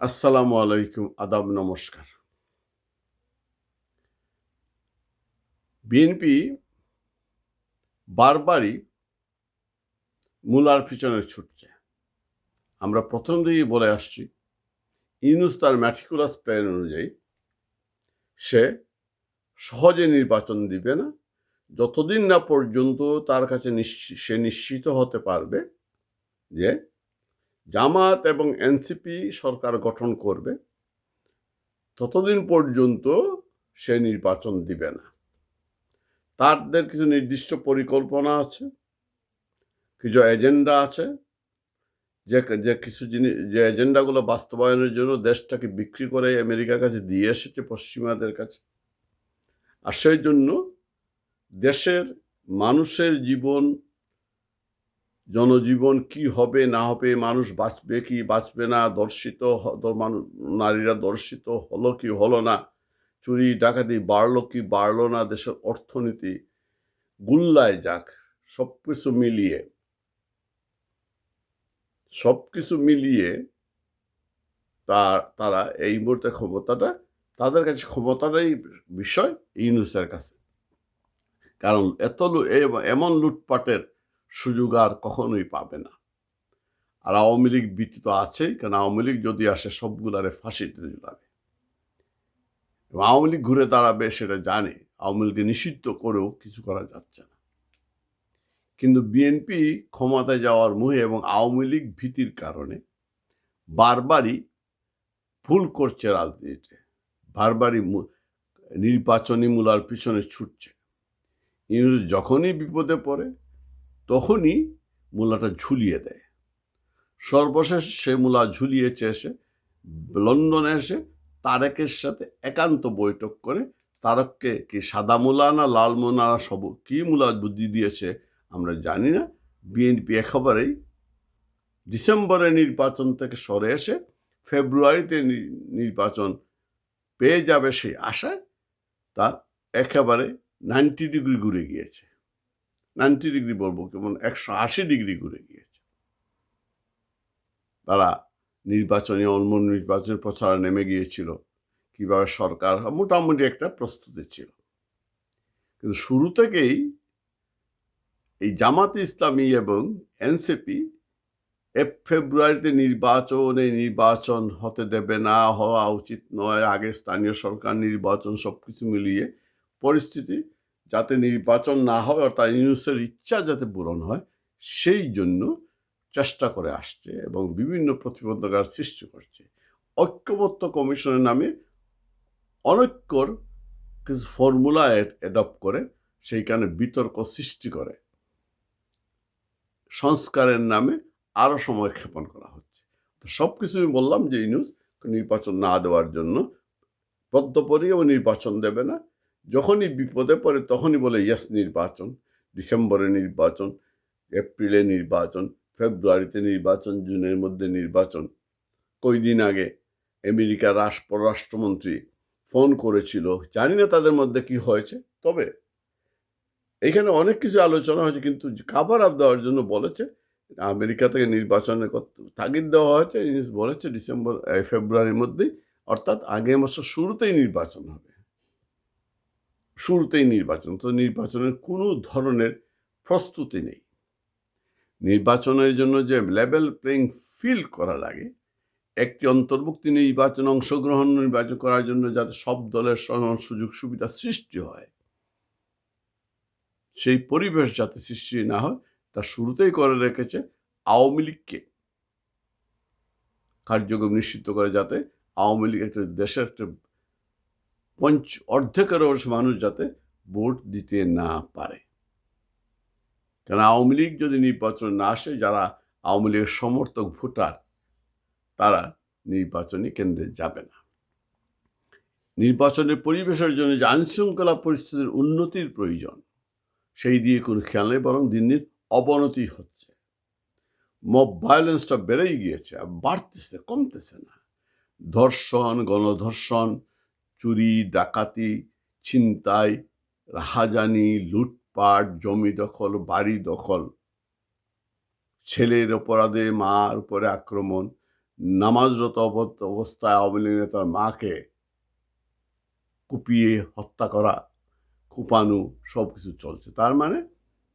আসসালামু আলাইকুম, আদাব, নমস্কার। বিএনপি বারবারই মূলার পিছনে ছুটছে। আমরা প্রথম দিকেই বলে আসছি, ইউনুস তার ম্যাটিকুলাস প্ল্যান অনুযায়ী সে সহজে নির্বাচন দিবে না। যতদিন না পর্যন্ত তার কাছে সে নিশ্চিত হতে পারবে যে জামাত এবং এনসিপি সরকার গঠন করবে, ততদিন পর্যন্ত সে নির্বাচন দিবে না। তাদের কিছু নির্দিষ্ট পরিকল্পনা আছে, কিছু এজেন্ডা আছে, যে যে কিছু জিনিস, যে এজেন্ডাগুলো বাস্তবায়নের জন্য দেশটাকে বিক্রি করে আমেরিকার কাছে দিয়ে এসেছে, পশ্চিমাদের কাছে। আর সেই জন্য দেশের মানুষের জীবন জনজীবন কি হবে, না হবে, মানুষ বাঁচবে কি বাঁচবে না, দর্শিত হ- দ- মানু- নারীরা দর্শিত হলো কি হলো না, চুরি, ডাকাতি বাড়লো কি বাড়লো না, দেশের অর্থনীতি গুল্লায় যাক সব কিছু মিলিয়ে সব কিছু মিলিয়ে তার, তারা এই মুহূর্তে ক্ষমতাটা, তাদের কাছে ক্ষমতাটাই বিষয় ইউনুসের কাছে। কারণ এত এমন লুটপাটের সুযোগ আর কখনোই পাবে না। আর আওয়ামী লীগ ভীতি তো আছেই, কারণ আওয়ামী লীগ যদি আসে সবগুলারে ফাঁসিতে ঝুলাবে এবং আওয়ামী লীগ ঘুরে দাঁড়াবে সেটা জানে, আওয়ামী লীগকে নিষিদ্ধ করেও কিছু করা যাচ্ছে না। কিন্তু বিএনপি ক্ষমতায় যাওয়ার মুহে এবং আওয়ামী লীগ ভীতির কারণে বারবারই ভুল করছে রাজনীতিতে। বারবারই নির্বাচনী মূলার পিছনে ছুটছে। ইউনুস যখনই বিপদে পড়ে তখনই মূলাটা ঝুলিয়ে দেয়। সর্বশেষ সে মূলা ঝুলিয়েছে এসে, লন্ডনে এসে তারেকের সাথে একান্ত বৈঠক করে তারককে কি সাদা মূলা না লাল মোলা সব, কি মূলা বুদ্ধি দিয়েছে আমরা জানি না। বিএনপি একেবারেই ডিসেম্বরে নির্বাচন থেকে সরে এসে ফেব্রুয়ারিতে নির্বাচন পেয়ে যাবে সেই আশায় তা একেবারে নাইনটি ডিগ্রি ঘুরে গিয়েছে। নাইনটি ডিগ্রি বলব কেমন একশো আশি ডিগ্রি ঘুরে গিয়েছে। তারা নির্বাচনী অন্য নির্বাচনী প্রচারে নেমে গিয়েছিল। কীভাবে সরকার মোটামুটি একটা প্রস্তুতি ছিল। কিন্তু শুরু থেকেই এই জামাত ইসলামী এবং এনসিপি এ ফেব্রুয়ারিতে নির্বাচন এই নির্বাচন হতে দেবে না, হওয়া উচিত নয়। আগে স্থানীয় সরকার, নির্বাচন সব কিছু মিলিয়ে পরিস্থিতি যাতে নির্বাচন না হয়, অর্থাৎ ইউনুসের ইচ্ছা যাতে পূরণ হয়, সেই জন্য চেষ্টা করে আসছে এবং বিভিন্ন প্রতিবন্ধকার সৃষ্টি করছে। ঐক্যবদ্ধ কমিশনের নামে অনৈক্যর কিছু ফর্মুলা অ্যাডপ্ট করে, সেইখানে বিতর্ক সৃষ্টি করে। সংস্কারের নামে আরও সময় ক্ষেপণ করা হচ্ছে। তো সব কিছুই বললাম যে ইউনুস নির্বাচন না দেওয়ার জন্য বদ্ধপরিও নির্বাচন দেবে না। যখনই বিপদে পড়ে তখনই বলে ইয়েস নির্বাচন। ডিসেম্বরে নির্বাচন, এপ্রিলে নির্বাচন, ফেব্রুয়ারিতে নির্বাচন, জুনের মধ্যে নির্বাচন। কয়দিন আগে আমেরিকার রাষ্ট্র পররাষ্ট্রমন্ত্রী ফোন করেছিল। জানি না তাদের মধ্যে কি হয়েছে, তবে এখানে অনেক কিছু আলোচনা হয়েছে, কিন্তু কাভার আপ দেওয়ার জন্য বলেছে, আমেরিকা থেকে নির্বাচনের তাগিদ দেওয়া হয়েছে বলেছে ডিসেম্বর ফেব্রুয়ারির মধ্যেই, অর্থাৎ আগে মাসের শুরুতেই নির্বাচন হবে। শুরুতেই নির্বাচন। তো নির্বাচনের কোনো ধরনের প্রস্তুতি নেই। নির্বাচনের জন্য যে লেভেল প্লেইং ফিল করা লাগে, একটি অন্তর্ভুক্তি নির্বাচন, অংশগ্রহণ নির্বাচন করার জন্য যাতে সব দলের সমান সুযোগ সুবিধা সৃষ্টি হয়, সেই পরিবেশ যাতে সৃষ্টি না হয়, তা শুরুতেই করে রেখেছে আওয়ামী লীগকে। কার্যক্রম নিশ্চিত করে যাতে আওয়ামী লীগ একটা দেশের একটা পঞ্চ অর্ধেকেরও বেশি মানুষ যাতে ভোট দিতে না পারে। কারণ আওয়ামী লীগ যদি নির্বাচন না আসে, যারা আওয়ামী লীগের সমর্থক, ভোটার, তারা নির্বাচনী কেন্দ্রে যাবে না। নির্বাচনের পরিবেশের জন্য যে আইনশৃঙ্খলা পরিস্থিতির উন্নতির প্রয়োজন, সেই দিয়ে কোনো খেয়াল নেই, বরং দিন দিন অবনতি হচ্ছে। মব ভায়োলেন্সটা বেড়েই গিয়েছে বাড়তেছে, কমতেছে না। ধর্ষণ, গণধর্ষণ চুরি, ডাকাতি, ছিনতাই, রাহাজানি, লুটপাট, জমি দখল, বাড়ি দখল, ছেলের অপরাধে, মার উপরে আক্রমণ, নামাজরত অবস্থায় আওয়ামী নেতার মাকে কুপিয়ে হত্যা করা, কুপানো সব কিছু চলছে। তার মানে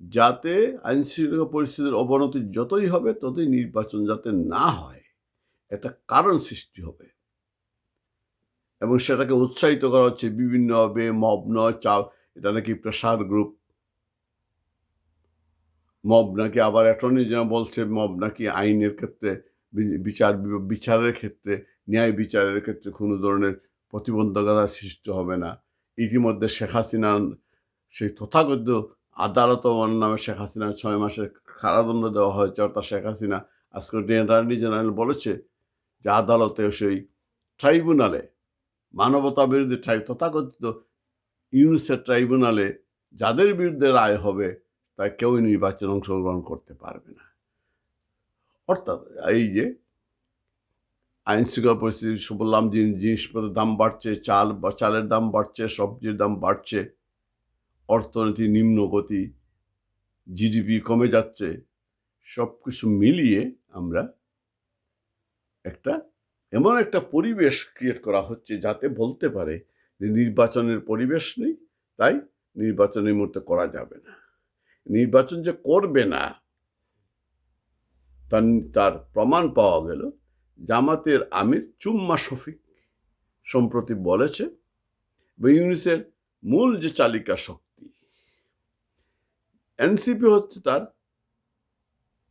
যাতে আইন শৃঙ্খলা পরিস্থিতির অবনতি যতই হবে, ততই নির্বাচন যাতে না হয়, একটা কারণ সৃষ্টি হবে। এবং সেটাকে উৎসাহিত করা হচ্ছে বিভিন্নভাবে মব নয় চাপ এটা নাকি প্রেশার গ্রুপ মব নাকি আবার অ্যাটর্নি জেনারেল বলছে মব নাকি আইনের ক্ষেত্রে বিচার বিচারের ক্ষেত্রে, ন্যায় বিচারের ক্ষেত্রে কোনো ধরনের প্রতিবন্ধকতা সৃষ্টি হবে না। ইতিমধ্যে শেখ হাসিনা, সেই তথাকথিত আদালত নামে শেখ হাসিনা ছয় মাসের কারাদণ্ড দেওয়া হয়েছে, অর্থাৎ শেখ হাসিনা আজকে অ্যাটর্নি জেনারেল বলেছে যে আদালতে সেই ট্রাইব্যুনালে মানবতা বিরোধী ট্রাই, তথাকথিত ইউনিসেফ ট্রাইব্যুনালে যাদের বিরুদ্ধে রায় হবে তা কেউই নির্বাচনে অংশগ্রহণ করতে পারবে না। অর্থাৎ এই যে আইন শৃঙ্খলা পরিস্থিতি বললাম জিনিসপত্রের দাম বাড়ছে, চাল, বা চালের দাম বাড়ছে, সবজির দাম বাড়ছে, অর্থনীতি নিম্নগতি, জিডিপি কমে যাচ্ছে সব কিছু মিলিয়ে আমরা একটা এমন একটা পরিবেশ ক্রিয়েট করা হচ্ছে যাতে বলতে পারে যে নির্বাচনের পরিবেশ নেই, তাই নির্বাচনের মুহূর্তে করা যাবে না। নির্বাচন যে করবে না, তার তার প্রমাণ পাওয়া গেল। জামাতের আমির চুম্মা শফিক সম্প্রতি বলেছে ইউনিসের মূল যে চালিকা শক্তি, এনসিপি হচ্ছে তার,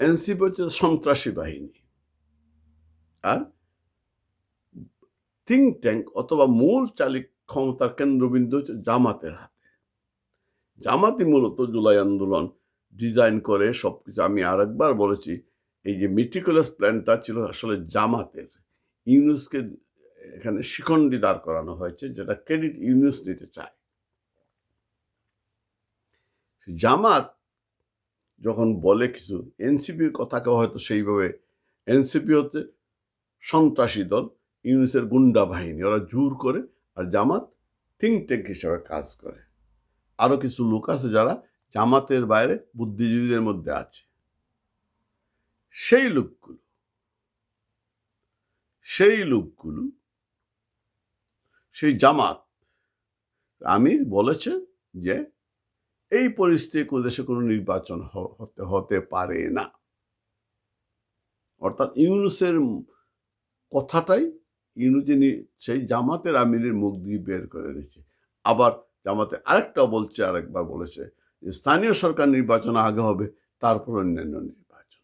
এনসিপি হচ্ছে সন্ত্রাসী বাহিনী। আর থিঙ্ক ট্যাঙ্ক অথবা মূল চালিক ক্ষমতার কেন্দ্রবিন্দু হচ্ছে জামাতের হাতে। জামাতই মূলত জুলাই আন্দোলন ডিজাইন করে সব কিছু আমি আরেকবার বলেছি, এই যে মিটিকুলাস প্ল্যানটা ছিল আসলে জামাতের। ইউনুসকে এখানে শিখণ্ডি দাঁড় করানো হয়েছে, যেটা ক্রেডিট ইউনুস নিতে চায়। জামাত যখন বলে কিছু, এনসিপির কথাকে হয়তো সেইভাবে, এনসিপি হচ্ছে সন্ত্রাসী দল ইউনুসের গুন্ডা বাহিনী। ওরা জোর করে আর জামাত থিঙ্ক ট্যাঙ্ক হিসাবে কাজ করে। আরও কিছু লোক আছে যারা জামাতের বাইরে বুদ্ধিজীবীদের মধ্যে আছে। সেই লোকগুলো সেই লোকগুলো, সেই জামাত, আমির বলেছে যে এই পরিস্থিতি দেশে কোনো নির্বাচন হতে হতে পারে না। অর্থাৎ ইউনুসের কথাটাই ইউনু যিনি সেই জামাতের আমিরের মুখ দিয়ে বের করে এনেছে। আবার জামাতে আরেকটা বলছে, আরেকবার বলেছে যে, স্থানীয় সরকার নির্বাচন আগে হবে, তারপর অন্যান্য নির্বাচন।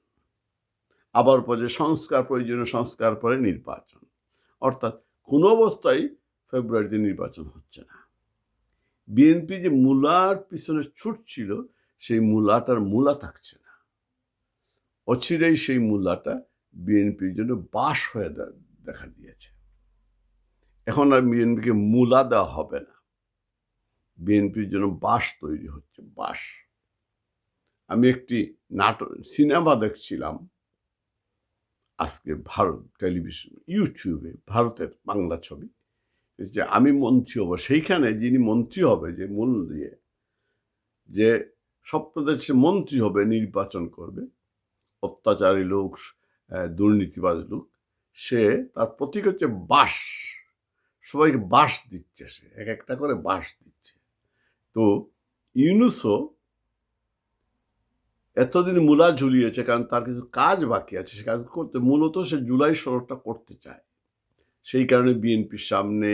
আবার পরে সংস্কার প্রয়োজনীয় সংস্কার পরে নির্বাচন। অর্থাৎ কোনো অবস্থায় ফেব্রুয়ারিতে নির্বাচন হচ্ছে না। বিএনপি যে মূলার পিছনে ছুটছিল সেই মূলাটার মূলা থাকছে না। অচিরেই সেই মূলাটা বিএনপির জন্য বাস হয়ে দেখা দিয়েছে। এখন আর বিএনপিকে মূলা দেওয়া হবে না। বিএনপির জন্য বাস তৈরি হচ্ছে বাস আমি একটি নাটক, সিনেমা দেখছিলাম আজকে ভারত টেলিভিশন, ইউটিউবে, ভারতের বাংলা ছবি। যে আমি মন্ত্রী হব, সেইখানে যিনি মন্ত্রী হবে, যে মূল দিয়ে, যে সপ্তদেশে মন্ত্রী হবে, নির্বাচন করবে, অত্যাচারী লোক দুর্নীতিবাজ লোক, সে তার প্রতীক হচ্ছে বাস সবাইকে বাস দিচ্ছে সে, এক একটা করে বাস দিচ্ছে। তো ইউনুসও এতদিন মূলা ঝুলিয়েছে, কারণ তার কিছু কাজ বাকি আছে, সে কাজ করতে, মূলত সে জুলাই ষোলোটা করতে চায়। সেই কারণে বিএনপির সামনে,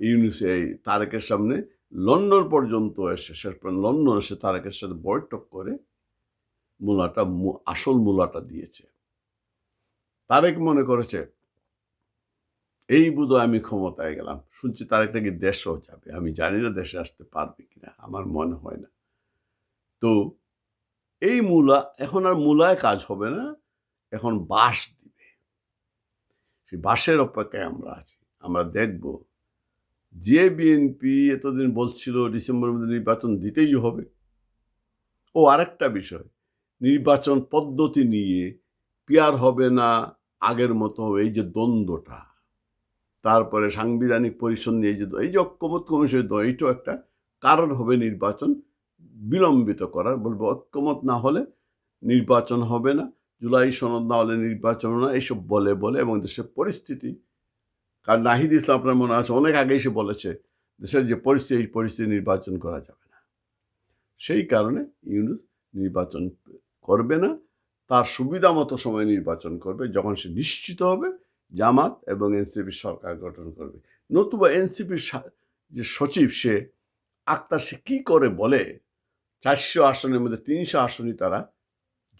ইউনিসে তারেকের সামনে লন্ডন পর্যন্ত এসে, শেষ লন্ডন এসে তারেকের সাথে বৈঠক করে মূলাটা আসল মূলাটা দিয়েছে। তারেক মনে করেছে এই বোধহয় আমি ক্ষমতায় গেলাম। শুনছি তার একটা কি দেশও যাবে। আমি জানি না দেশে আসতে পারবে কিনা, আমার মনে হয় না। তো এই মূলা, এখন আর মূলায় কাজ হবে না, এখন বাস দিবে। সেই বাসের অপেক্ষায় আমরা আছি। আমরা দেখব। যে বিএনপি এতদিন বলছিল ডিসেম্বরের মধ্যে নির্বাচন দিতেই হবে। ও আরেকটা বিষয়, নির্বাচন পদ্ধতি নিয়ে পিয়ার হবে না আগের মতো এই যে দ্বন্দ্বটা। তারপরে সাংবিধানিক পরিষদ নিয়ে যে এই যে ঐক্যমত কমিশন এইটাও একটা কারণ হবে নির্বাচন বিলম্বিত করার, বলব ঐক্যমত না হলে নির্বাচন হবে না, জুলাই সনদ না হলে নির্বাচন না, এইসব বলে বলে এবং দেশের পরিস্থিতি, কারণ নাহিদ ইসলাম আপনার মনে আছে, অনেক আগেই সে বলেছে, দেশের যে পরিস্থিতি, এই পরিস্থিতি নির্বাচন করা যাবে না। সেই কারণে ইউনুস নির্বাচন করবে না, তার সুবিধা মতো সময় নির্বাচন করবে, যখন সে নিশ্চিত হবে জামাত এবং এনসিপির সরকার গঠন করবে। নতুবা এনসিপির যে সচিব সে, আক্তার সে কী করে বলে, চারশো আসনের মধ্যে তিনশো আসনই তারা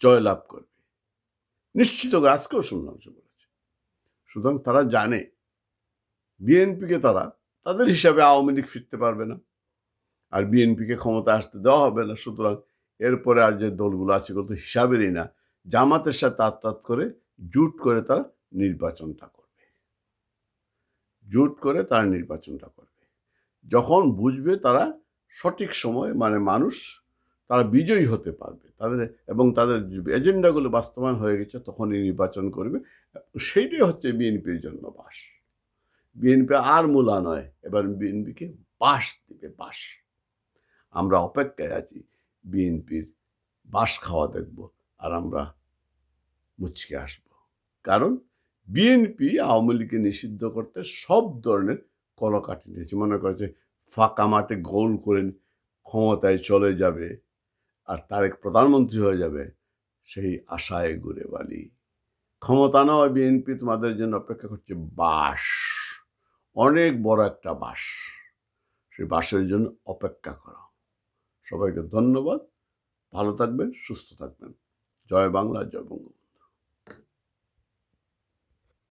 জয়লাভ করবে। নিশ্চিত আজকেও শুনলাম সে বলেছে। সুতরাং তারা জানে, বিএনপিকে তারা, তাদের হিসাবে আওয়ামী লীগ ফিরতে পারবে না। আর বিএনপিকে ক্ষমতা আসতে দেওয়া হবে না। সুতরাং এরপরে আর যে দলগুলো আছে এগুলো তো হিসাবেরই না। জামাতের সাথে আত্মাত করে, জুট করে তারা নির্বাচনটা করবে। জোট করে তারা নির্বাচনটা করবে। যখন বুঝবে তারা সঠিক সময় মানে মানুষ তারা বিজয়ী হতে পারবে। তাদের এবং তাদের এজেন্ডাগুলো বাস্তবায়ন হয়ে গেছে তখনই নির্বাচন করবে। সেইটাই হচ্ছে বিএনপির জন্য বাস। বিএনপি আর মূলা নয়, এবার বিএনপিকে বাস দিবে, বাস। আমরা অপেক্ষায় আছি, বিএনপির বাস খাওয়া দেখব আর আমরা মুচকে আসব। কারণ বিএনপি আওয়ামী লীগকে নিষিদ্ধ করতে সব ধরনের কলকাঠি নিয়েছে। মনে করেছে ফাঁকা মাঠে গোল করে ক্ষমতায় চলে যাবে আর তারেক প্রধানমন্ত্রী হয়ে যাবে, সেই আশায় ঘুরে বালি। ক্ষমতা নয় বিএনপি তোমাদের জন্য অপেক্ষা করছে বাস অনেক বড় একটা বাস সেই বাসের জন্য অপেক্ষা করো। সবাইকে ধন্যবাদ। ভালো থাকবেন, সুস্থ থাকবেন। জয় বাংলা, জয় বঙ্গবন্ধু।